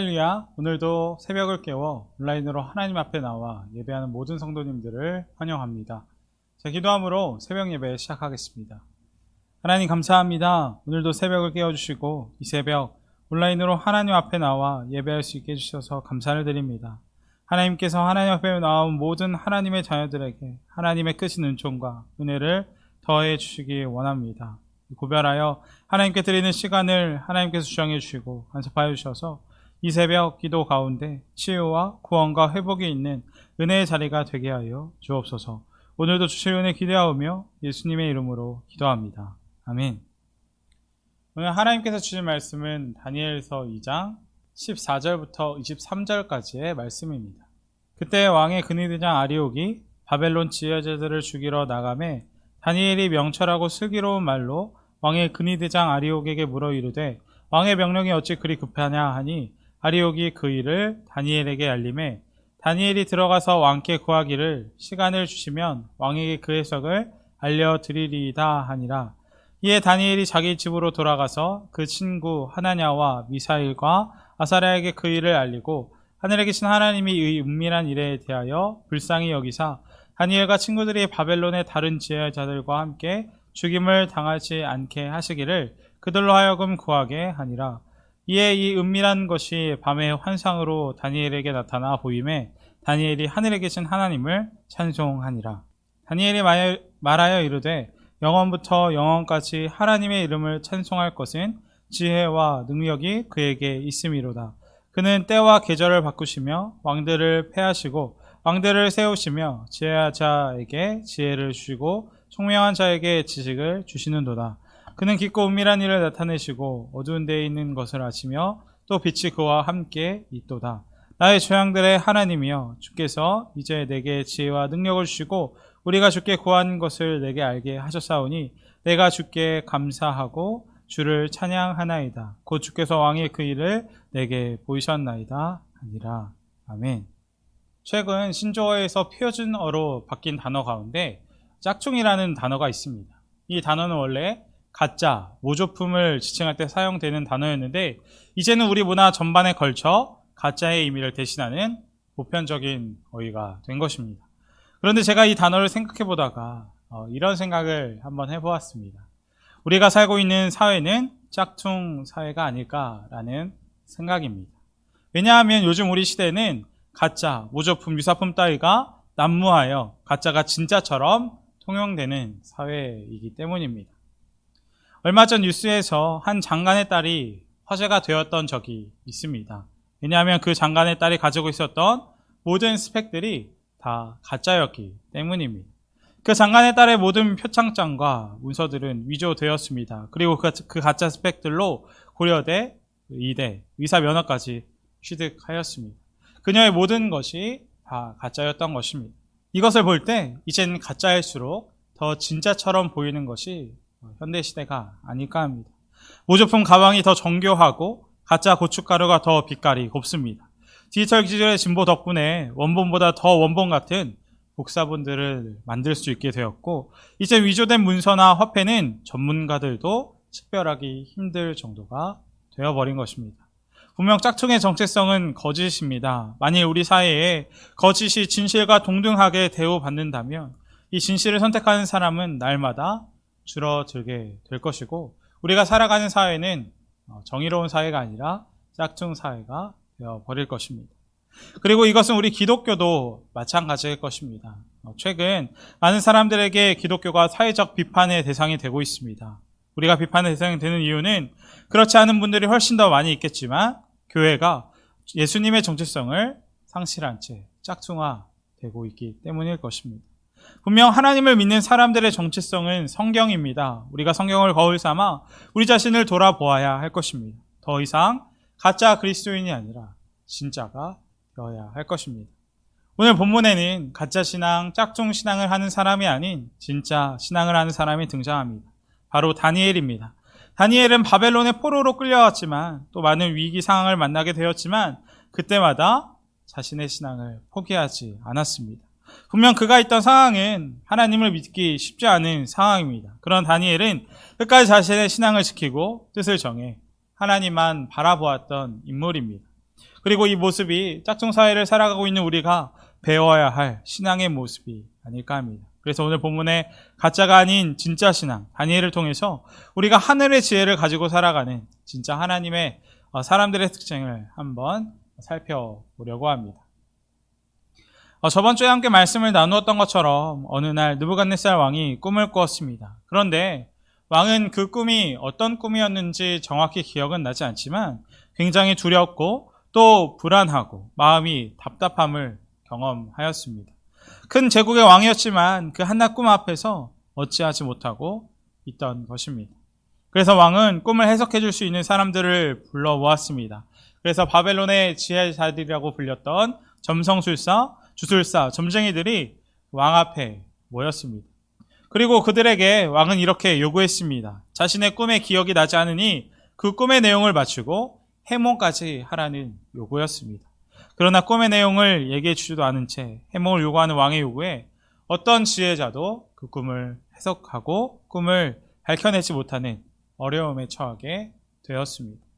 할렐루야. 오늘도 새벽을 깨워 온라인으로 하나님 앞에 나와 예배하는 모든 성도님들을 환영합니다. 자, 기도함으로 새벽 예배 시작하겠습니다. 하나님 감사합니다. 오늘도 새벽을 깨워주시고 이 새벽 온라인으로 하나님 앞에 나와 예배할 수 있게 해주셔서 감사를 드립니다. 하나님께서 하나님 앞에 나온 모든 하나님의 자녀들에게 하나님의 크신 은총과 은혜를 더해 주시기 원합니다. 구별하여 하나님께 드리는 시간을 하나님께서 주장해 주시고 간섭하여 주셔서 이 새벽 기도 가운데 치유와 구원과 회복이 있는 은혜의 자리가 되게 하여 주옵소서. 오늘도 주실 은혜 기대하오며 예수님의 이름으로 기도합니다. 아멘. 오늘 하나님께서 주신 말씀은 다니엘서 2장 14절부터 23절까지의 말씀입니다. 그때 왕의 근위대장 아리옥이 바벨론 지혜자들을 죽이러 나감에 다니엘이 명철하고 슬기로운 말로 왕의 근위대장 아리옥에게 물어 이르되 왕의 명령이 어찌 그리 급하냐 하니 아리옥이 그 일을 다니엘에게 알림해 다니엘이 들어가서 왕께 구하기를 시간을 주시면 왕에게 그 해석을 알려드리리이다 하니라. 이에 다니엘이 자기 집으로 돌아가서 그 친구 하나냐와 미사일과 아사랴에게 그 일을 알리고 하늘에 계신 하나님이 이 은밀한 일에 대하여 불쌍히 여기사 다니엘과 친구들이 바벨론의 다른 지혜자들과 함께 죽임을 당하지 않게 하시기를 그들로 하여금 구하게 하니라. 이에 이 은밀한 것이 밤의 환상으로 다니엘에게 나타나 보임에 다니엘이 하늘에 계신 하나님을 찬송하니라. 다니엘이 말하여 이르되 영원부터 영원까지 하나님의 이름을 찬송할 것은 지혜와 능력이 그에게 있음이로다. 그는 때와 계절을 바꾸시며 왕들을 패하시고 왕들을 세우시며 지혜자에게 지혜를 주시고 총명한 자에게 지식을 주시는도다. 그는 깊고 은밀한 일을 나타내시고 어두운 데에 있는 것을 아시며 또 빛이 그와 함께 있도다. 나의 조양들의 하나님이여 주께서 이제 내게 지혜와 능력을 주시고 우리가 주께 구한 것을 내게 알게 하셨사오니 내가 주께 감사하고 주를 찬양하나이다. 곧 주께서 왕의 그 일을 내게 보이셨나이다. 아니라 아멘. 최근 신조어에서 표준어로 바뀐 단어 가운데 짝퉁이라는 단어가 있습니다. 이 단어는 원래 가짜, 모조품을 지칭할 때 사용되는 단어였는데 이제는 우리 문화 전반에 걸쳐 가짜의 의미를 대신하는 보편적인 어휘가 된 것입니다. 그런데 제가 이 단어를 생각해 보다가 어, 이런 생각을 한번 해보았습니다. 우리가 살고 있는 사회는 짝퉁 사회가 아닐까라는 생각입니다. 왜냐하면 요즘 우리 시대는 가짜, 모조품, 유사품 따위가 난무하여 가짜가 진짜처럼 통용되는 사회이기 때문입니다. 얼마 전 뉴스에서 한 장관의 딸이 화제가 되었던 적이 있습니다. 왜냐하면 그 장관의 딸이 가지고 있었던 모든 스펙들이 다 가짜였기 때문입니다. 그 장관의 딸의 모든 표창장과 문서들은 위조되었습니다. 그리고 그, 그 가짜 스펙들로 고려대, 의대, 의사 면허까지 취득하였습니다. 그녀의 모든 것이 다 가짜였던 것입니다. 이것을 볼 때 이젠 가짜일수록 더 진짜처럼 보이는 것이 현대 시대가 아닐까 합니다. 모조품 가방이 더 정교하고 가짜 고춧가루가 더 빛깔이 곱습니다. 디지털 기술의 진보 덕분에 원본보다 더 원본 같은 복사본들을 만들 수 있게 되었고 이제 위조된 문서나 화폐는 전문가들도 식별하기 힘들 정도가 되어버린 것입니다. 분명 짝퉁의 정체성은 거짓입니다. 만일 우리 사회에 거짓이 진실과 동등하게 대우받는다면 이 진실을 선택하는 사람은 날마다 줄어들게 될 것이고 우리가 살아가는 사회는 어, 정의로운 사회가 아니라 짝퉁 사회가 되어 버릴 것입니다. 그리고 이것은 우리 기독교도 마찬가지일 것입니다. 어, 최근 많은 사람들에게 기독교가 사회적 비판의 대상이 되고 있습니다. 우리가 비판의 대상이 되는 이유는 그렇지 않은 분들이 훨씬 더 많이 있겠지만 교회가 예수님의 정체성을 상실한 채 짝퉁화되고 있기 때문일 것입니다. 분명 하나님을 믿는 사람들의 정체성은 성경입니다. 우리가 성경을 거울 삼아 우리 자신을 돌아보아야 할 것입니다. 더 이상 가짜 그리스도인이 아니라 진짜가 되어야 할 것입니다. 오늘 본문에는 가짜 신앙, 짝퉁 신앙을 하는 사람이 아닌 진짜 신앙을 하는 사람이 등장합니다. 바로 다니엘입니다. 다니엘은 바벨론의 포로로 끌려왔지만 또 많은 위기 상황을 만나게 되었지만 그때마다 자신의 신앙을 포기하지 않았습니다. 분명 그가 있던 상황은 하나님을 믿기 쉽지 않은 상황입니다. 그런 다니엘은 끝까지 자신의 신앙을 지키고 뜻을 정해 하나님만 바라보았던 인물입니다. 그리고 이 모습이 짝퉁 사회를 살아가고 있는 우리가 배워야 할 신앙의 모습이 아닐까 합니다. 그래서 오늘 본문에 가짜가 아닌 진짜 신앙, 다니엘을 통해서 우리가 하늘의 지혜를 가지고 살아가는 진짜 하나님의 어, 사람들의 특징을 한번 살펴보려고 합니다. 어, 저번 주에 함께 말씀을 나누었던 것처럼 어느 날 느부갓네살 왕이 꿈을 꾸었습니다. 그런데 왕은 그 꿈이 어떤 꿈이었는지 정확히 기억은 나지 않지만 굉장히 두렵고 또 불안하고 마음이 답답함을 경험하였습니다. 큰 제국의 왕이었지만 그 한낱 꿈 앞에서 어찌하지 못하고 있던 것입니다. 그래서 왕은 꿈을 해석해 줄 수 있는 사람들을 불러 모았습니다. 그래서 바벨론의 지혜자들이라고 불렸던 점성술사, 주술사, 점쟁이들이 왕 앞에 모였습니다. 그리고 그들에게 왕은 이렇게 요구했습니다. 자신의 꿈에 기억이 나지 않으니 그 꿈의 내용을 맞추고 해몽까지 하라는 요구였습니다. 그러나 꿈의 내용을 얘기해 주지도 않은 채 해몽을 요구하는 왕의 요구에 어떤 지혜자도 그 꿈을 해석하고 꿈을 밝혀내지 못하는 어려움에 처하게 되었습니다.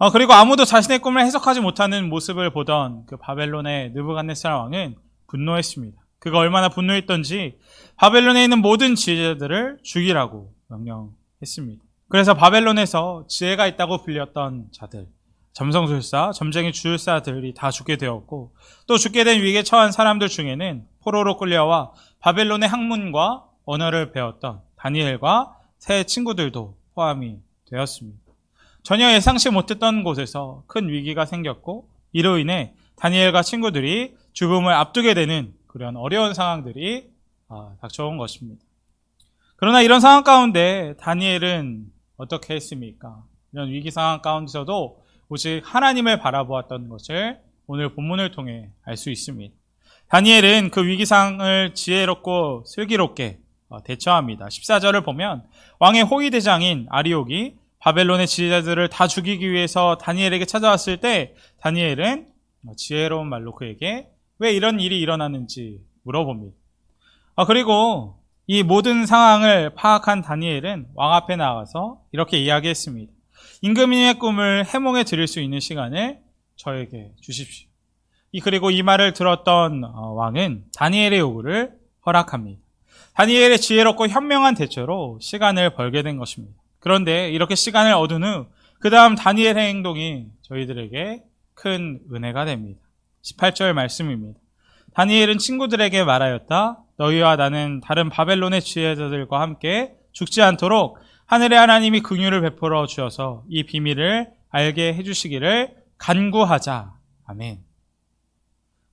어, 그리고 아무도 자신의 꿈을 해석하지 못하는 모습을 보던 그 바벨론의 느부갓네살 왕은 분노했습니다. 그가 얼마나 분노했던지 바벨론에 있는 모든 지혜자들을 죽이라고 명령했습니다. 그래서 바벨론에서 지혜가 있다고 불렸던 자들, 점성술사, 점쟁이 주술사들이 다 죽게 되었고 또 죽게 된 위기에 처한 사람들 중에는 포로로 끌려와 바벨론의 학문과 언어를 배웠던 다니엘과 새 친구들도 포함이 되었습니다. 전혀 예상치 못했던 곳에서 큰 위기가 생겼고 이로 인해 다니엘과 친구들이 죽음을 앞두게 되는 그런 어려운 상황들이 아, 닥쳐온 것입니다. 그러나 이런 상황 가운데 다니엘은 어떻게 했습니까? 이런 위기 상황 가운데서도 오직 하나님을 바라보았던 것을 오늘 본문을 통해 알 수 있습니다. 다니엘은 그 위기상을 지혜롭고 슬기롭게 어, 대처합니다. 14절을 보면 왕의 호위 대장인 아리옥이 바벨론의 지혜자들을 다 죽이기 위해서 다니엘에게 찾아왔을 때 다니엘은 지혜로운 말로 그에게 왜 이런 일이 일어나는지 물어봅니다. 아, 그리고 이 모든 상황을 파악한 다니엘은 왕 앞에 나가서 이렇게 이야기했습니다. 임금님의 꿈을 해몽해 드릴 수 있는 시간을 저에게 주십시오. 이 그리고 이 말을 들었던 어, 왕은 다니엘의 요구를 허락합니다. 다니엘의 지혜롭고 현명한 대처로 시간을 벌게 된 것입니다. 그런데 이렇게 시간을 얻은 후 그 다음 다니엘의 행동이 저희들에게 큰 은혜가 됩니다. 18절 말씀입니다. 다니엘은 친구들에게 말하였다. 너희와 나는 다른 바벨론의 지혜자들과 함께 죽지 않도록 하늘의 하나님이 긍휼을 베풀어 주어서 이 비밀을 알게 해주시기를 간구하자. 아멘.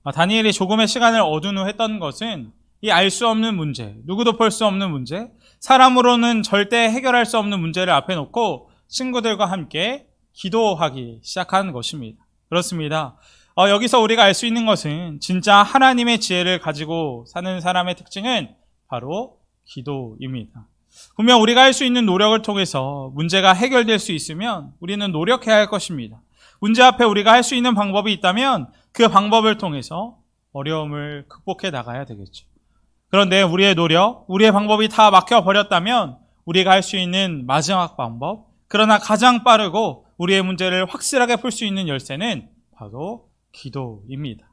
아, 다니엘이 조금의 시간을 얻은 후 했던 것은 이 알 수 없는 문제, 누구도 볼 수 없는 문제, 사람으로는 절대 해결할 수 없는 문제를 앞에 놓고 친구들과 함께 기도하기 시작한 것입니다. 그렇습니다. 어, 여기서 우리가 알 수 있는 것은 진짜 하나님의 지혜를 가지고 사는 사람의 특징은 바로 기도입니다. 분명 우리가 할 수 있는 노력을 통해서 문제가 해결될 수 있으면 우리는 노력해야 할 것입니다. 문제 앞에 우리가 할 수 있는 방법이 있다면 그 방법을 통해서 어려움을 극복해 나가야 되겠죠. 그런데 우리의 노력, 우리의 방법이 다 막혀버렸다면 우리가 할 수 있는 마지막 방법, 그러나 가장 빠르고 우리의 문제를 확실하게 풀 수 있는 열쇠는 바로 기도입니다.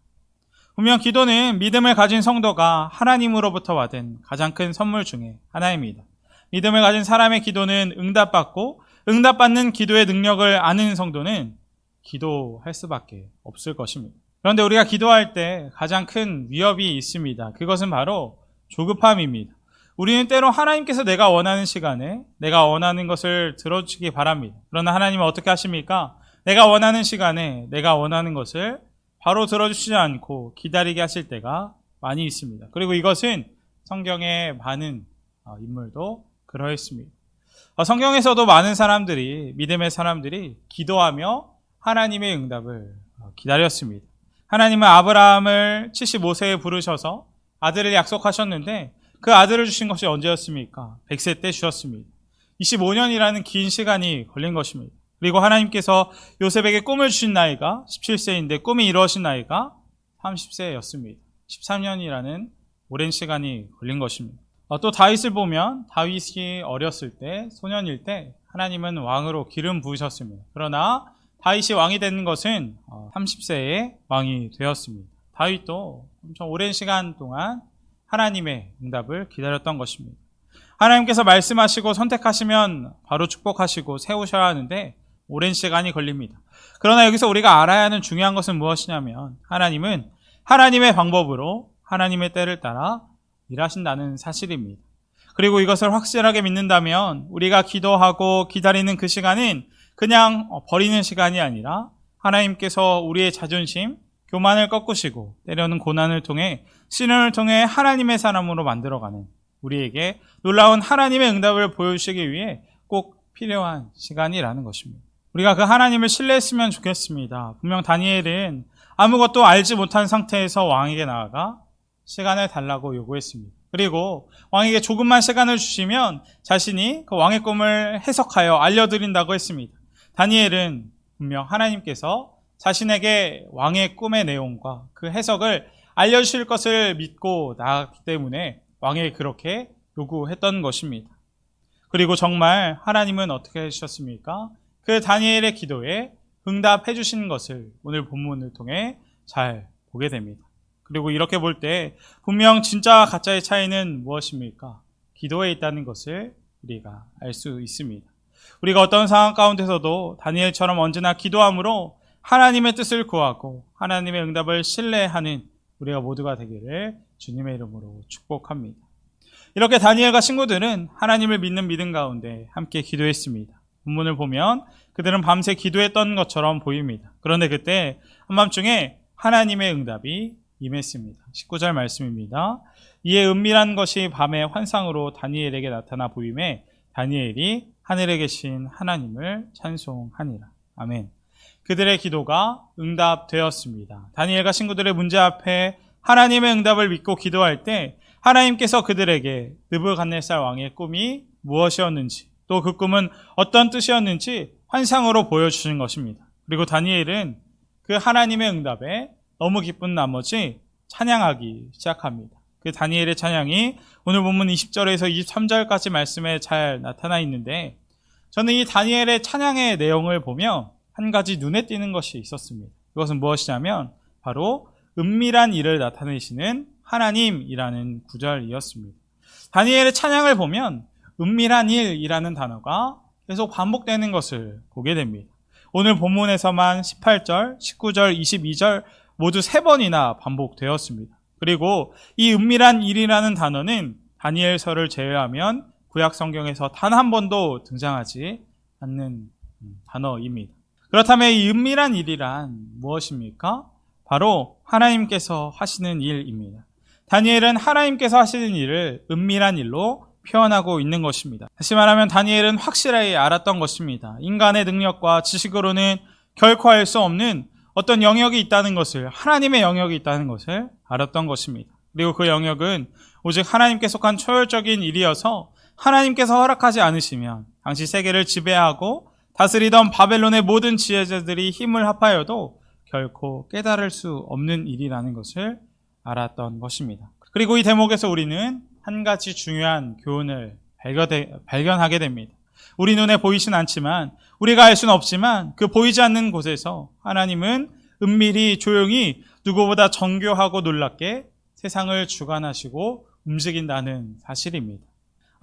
분명 기도는 믿음을 가진 성도가 하나님으로부터 받은 가장 큰 선물 중에 하나입니다. 믿음을 가진 사람의 기도는 응답받고 응답받는 기도의 능력을 아는 성도는 기도할 수밖에 없을 것입니다. 그런데 우리가 기도할 때 가장 큰 위협이 있습니다. 그것은 바로 조급함입니다. 우리는 때로 하나님께서 내가 원하는 시간에 내가 원하는 것을 들어주기 바랍니다. 그러나 하나님은 어떻게 하십니까? 내가 원하는 시간에 내가 원하는 것을 바로 들어주시지 않고 기다리게 하실 때가 많이 있습니다. 그리고 이것은 성경의 많은 어, 인물도 그러했습니다. 어, 성경에서도 많은 사람들이 믿음의 사람들이 기도하며 하나님의 응답을 어, 기다렸습니다. 하나님은 아브라함을 75세에 부르셔서 아들을 약속하셨는데 그 아들을 주신 것이 언제였습니까? 100세 때 주셨습니다. 25년이라는 긴 시간이 걸린 것입니다. 그리고 하나님께서 요셉에게 꿈을 주신 나이가 17세인데 꿈이 이루어진 나이가 30세였습니다. 13년이라는 오랜 시간이 걸린 것입니다. 어, 또 다윗을 보면 다윗이 어렸을 때 소년일 때 하나님은 왕으로 기름 부으셨습니다. 그러나 다윗이 왕이 되는 것은 30세에 왕이 되었습니다. 다윗도 엄청 오랜 시간 동안 하나님의 응답을 기다렸던 것입니다. 하나님께서 말씀하시고 선택하시면 바로 축복하시고 세우셔야 하는데 오랜 시간이 걸립니다. 그러나 여기서 우리가 알아야 하는 중요한 것은 무엇이냐면 하나님은 하나님의 방법으로 하나님의 때를 따라 일하신다는 사실입니다. 그리고 이것을 확실하게 믿는다면 우리가 기도하고 기다리는 그 시간은 그냥 버리는 시간이 아니라 하나님께서 우리의 자존심, 교만을 꺾으시고 때려는 고난을 통해 신을 통해 하나님의 사람으로 만들어가는 우리에게 놀라운 하나님의 응답을 보여주시기 위해 꼭 필요한 시간이라는 것입니다. 우리가 그 하나님을 신뢰했으면 좋겠습니다. 분명 다니엘은 아무것도 알지 못한 상태에서 왕에게 나아가 시간을 달라고 요구했습니다. 그리고 왕에게 조금만 시간을 주시면 자신이 그 왕의 꿈을 해석하여 알려드린다고 했습니다. 다니엘은 분명 하나님께서 자신에게 왕의 꿈의 내용과 그 해석을 알려주실 것을 믿고 나갔기 때문에 왕에게 그렇게 요구했던 것입니다. 그리고 정말 하나님은 어떻게 해주셨습니까? 그 다니엘의 기도에 응답해 주신 것을 오늘 본문을 통해 잘 보게 됩니다. 그리고 이렇게 볼 때 분명 진짜와 가짜의 차이는 무엇입니까? 기도에 있다는 것을 우리가 알 수 있습니다. 우리가 어떤 상황 가운데서도 다니엘처럼 언제나 기도함으로 하나님의 뜻을 구하고 하나님의 응답을 신뢰하는 우리가 모두가 되기를 주님의 이름으로 축복합니다. 이렇게 다니엘과 친구들은 하나님을 믿는 믿음 가운데 함께 기도했습니다. 본문을 보면 그들은 밤새 기도했던 것처럼 보입니다. 그런데 그때 한밤중에 하나님의 응답이 임했습니다. 19절 말씀입니다. 이에 은밀한 것이 밤의 환상으로 다니엘에게 나타나 보임에 다니엘이 하늘에 계신 하나님을 찬송하니라. 아멘. 그들의 기도가 응답되었습니다. 다니엘과 친구들의 문제 앞에 하나님의 응답을 믿고 기도할 때 하나님께서 그들에게 느부갓네살 왕의 꿈이 무엇이었는지 또 그 꿈은 어떤 뜻이었는지 환상으로 보여주신 것입니다. 그리고 다니엘은 그 하나님의 응답에 너무 기쁜 나머지 찬양하기 시작합니다. 그 다니엘의 찬양이 오늘 본문 20절에서 23절까지 말씀에 잘 나타나 있는데 저는 이 다니엘의 찬양의 내용을 보며 한 가지 눈에 띄는 것이 있었습니다. 그것은 무엇이냐면 바로 은밀한 일을 나타내시는 하나님이라는 구절이었습니다. 다니엘의 찬양을 보면 은밀한 일이라는 단어가 계속 반복되는 것을 보게 됩니다. 오늘 본문에서만 18절, 19절, 22절 모두 세 번이나 반복되었습니다. 그리고 이 은밀한 일이라는 단어는 다니엘서를 제외하면 구약 성경에서 단 한 번도 등장하지 않는 단어입니다. 그렇다면 이 은밀한 일이란 무엇입니까? 바로 하나님께서 하시는 일입니다. 다니엘은 하나님께서 하시는 일을 은밀한 일로 표현하고 있는 것입니다. 다시 말하면 다니엘은 확실하게 알았던 것입니다. 인간의 능력과 지식으로는 결코 알수 없는 어떤 영역이 있다는 것을, 하나님의 영역이 있다는 것을 알았던 것입니다. 그리고 그 영역은 오직 하나님께 속한 초월적인 일이어서 하나님께서 허락하지 않으시면 당시 세계를 지배하고 다스리던 바벨론의 모든 지혜자들이 힘을 합하여도 결코 깨달을 수 없는 일이라는 것을 알았던 것입니다. 그리고 이 대목에서 우리는 한 가지 중요한 교훈을 발견하게 됩니다. 우리 눈에 보이진 않지만 우리가 알 수는 없지만 그 보이지 않는 곳에서 하나님은 은밀히 조용히 누구보다 정교하고 놀랍게 세상을 주관하시고 움직인다는 사실입니다.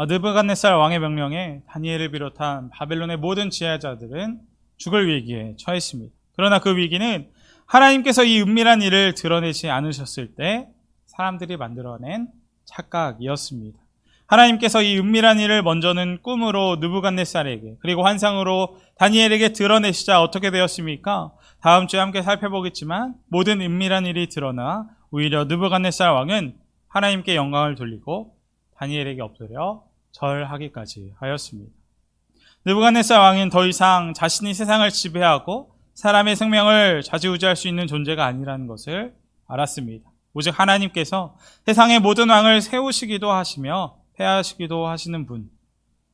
느부갓네살 왕의 명령에 다니엘을 비롯한 바벨론의 모든 지혜자들은 죽을 위기에 처했습니다. 그러나 그 위기는 하나님께서 이 은밀한 일을 드러내지 않으셨을 때 사람들이 만들어낸 착각이었습니다. 하나님께서 이 은밀한 일을 먼저는 꿈으로 느부갓네살에게 그리고 환상으로 다니엘에게 드러내시자 어떻게 되었습니까? 다음 주에 함께 살펴보겠지만 모든 은밀한 일이 드러나 오히려 느부갓네살 왕은 하나님께 영광을 돌리고 다니엘에게 엎드려 절하기까지 하였습니다. 느부갓네살 왕은 더 이상 자신이 세상을 지배하고 사람의 생명을 좌지우지할 수 있는 존재가 아니라는 것을 알았습니다. 오직 하나님께서 세상의 모든 왕을 세우시기도 하시며 폐하시기도 하시는 분.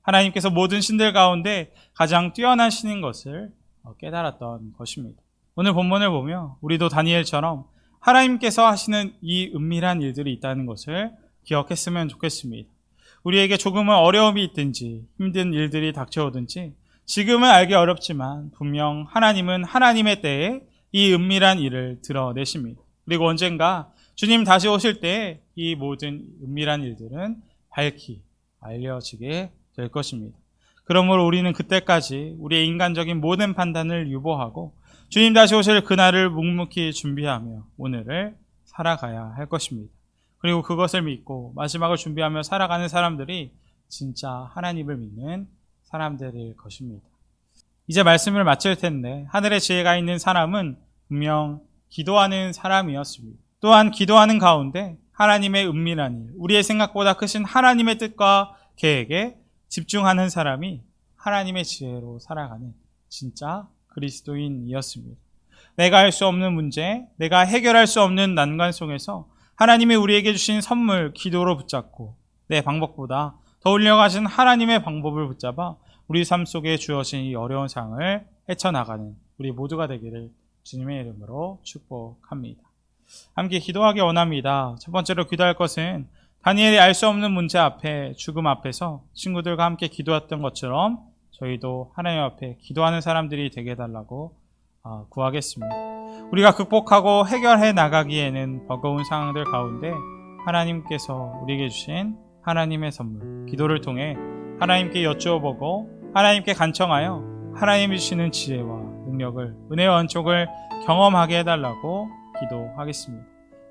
하나님께서 모든 신들 가운데 가장 뛰어난 신인 것을 깨달았던 것입니다. 오늘 본문을 보며 우리도 다니엘처럼 하나님께서 하시는 이 은밀한 일들이 있다는 것을 기억했으면 좋겠습니다. 우리에게 조금은 어려움이 있든지 힘든 일들이 닥쳐오든지 지금은 알기 어렵지만 분명 하나님은 하나님의 때에 이 은밀한 일을 드러내십니다. 그리고 언젠가 주님 다시 오실 때 이 모든 은밀한 일들은 밝히 알려지게 될 것입니다. 그러므로 우리는 그때까지 우리의 인간적인 모든 판단을 유보하고 주님 다시 오실 그날을 묵묵히 준비하며 오늘을 살아가야 할 것입니다. 그리고 그것을 믿고 마지막을 준비하며 살아가는 사람들이 진짜 하나님을 믿는 사람들일 것입니다. 이제 말씀을 마칠 텐데 하늘의 지혜가 있는 사람은 분명 기도하는 사람이었습니다. 또한 기도하는 가운데 하나님의 은밀한 일, 우리의 생각보다 크신 하나님의 뜻과 계획에 집중하는 사람이 하나님의 지혜로 살아가는 진짜 그리스도인이었습니다. 내가 할 수 없는 문제, 내가 해결할 수 없는 난관 속에서 하나님이 우리에게 주신 선물, 기도로 붙잡고 내 방법보다 더 올려가신 하나님의 방법을 붙잡아 우리 삶 속에 주어진 이 어려운 상을 헤쳐나가는 우리 모두가 되기를 주님의 이름으로 축복합니다. 함께 기도하기 원합니다. 첫 번째로 기도할 것은 다니엘이 알 수 없는 문제 앞에 죽음 앞에서 친구들과 함께 기도했던 것처럼 저희도 하나님 앞에 기도하는 사람들이 되게 해달라고 아, 구하겠습니다. 우리가 극복하고 해결해 나가기에는 버거운 상황들 가운데 하나님께서 우리에게 주신 하나님의 선물, 기도를 통해 하나님께 여쭈어보고 하나님께 간청하여 하나님이 주시는 지혜와 능력을, 은혜와 은총을 경험하게 해달라고 기도하겠습니다.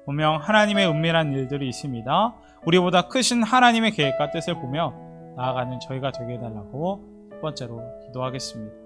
분명 하나님의 은밀한 일들이 있습니다. 우리보다 크신 하나님의 계획과 뜻을 보며 나아가는 저희가 되게 해달라고 첫 번째로 기도하겠습니다.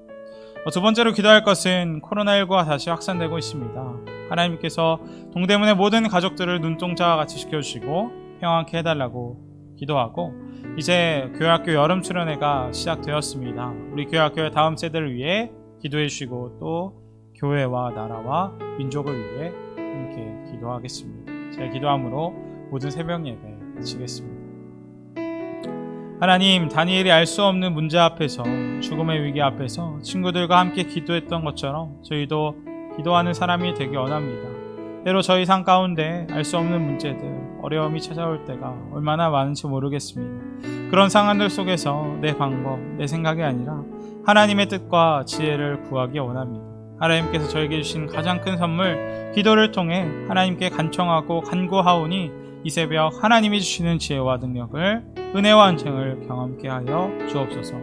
어, 두 번째로 기도할 것은 코로나19가 다시 확산되고 있습니다. 하나님께서 동대문의 모든 가족들을 눈동자와 같이 지켜주시고 평안케 해달라고 기도하고 이제 교회학교 여름 수련회가 시작되었습니다. 우리 교회학교의 다음 세대를 위해 기도해 주시고 또 교회와 나라와 민족을 위해 함께 기도하겠습니다. 제 기도함으로 모든 새벽 예배 마치겠습니다. 하나님, 다니엘이 알 수 없는 문제 앞에서 죽음의 위기 앞에서 친구들과 함께 기도했던 것처럼 저희도 기도하는 사람이 되기 원합니다. 때로 저희 삶 가운데 알 수 없는 문제들, 어려움이 찾아올 때가 얼마나 많은지 모르겠습니다. 그런 상황들 속에서 내 방법, 내 생각이 아니라 하나님의 뜻과 지혜를 구하기 원합니다. 하나님께서 저에게 주신 가장 큰 선물, 기도를 통해 하나님께 간청하고 간구하오니 이 새벽 하나님이 주시는 지혜와 능력을 은혜와 은총을 경험케 하여 주옵소서.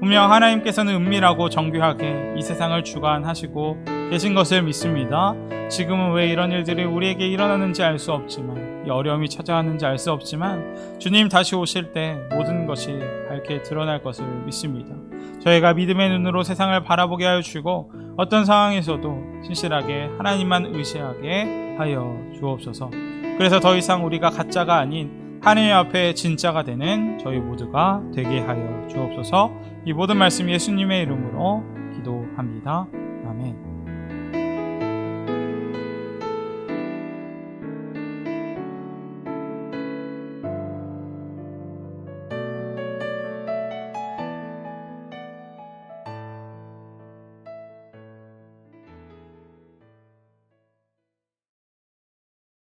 분명 하나님께서는 은밀하고 정교하게 이 세상을 주관하시고 계신 것을 믿습니다. 지금은 왜 이런 일들이 우리에게 일어나는지 알 수 없지만, 이 어려움이 찾아왔는지 알 수 없지만, 주님 다시 오실 때 모든 것이 밝게 드러날 것을 믿습니다. 저희가 믿음의 눈으로 세상을 바라보게 하여 주고, 어떤 상황에서도 신실하게 하나님만 의지하게 하여 주옵소서. 그래서 더 이상 우리가 가짜가 아닌 하나님 앞에 진짜가 되는 저희 모두가 되게 하여 주옵소서. 이 모든 말씀 예수님의 이름으로 기도합니다.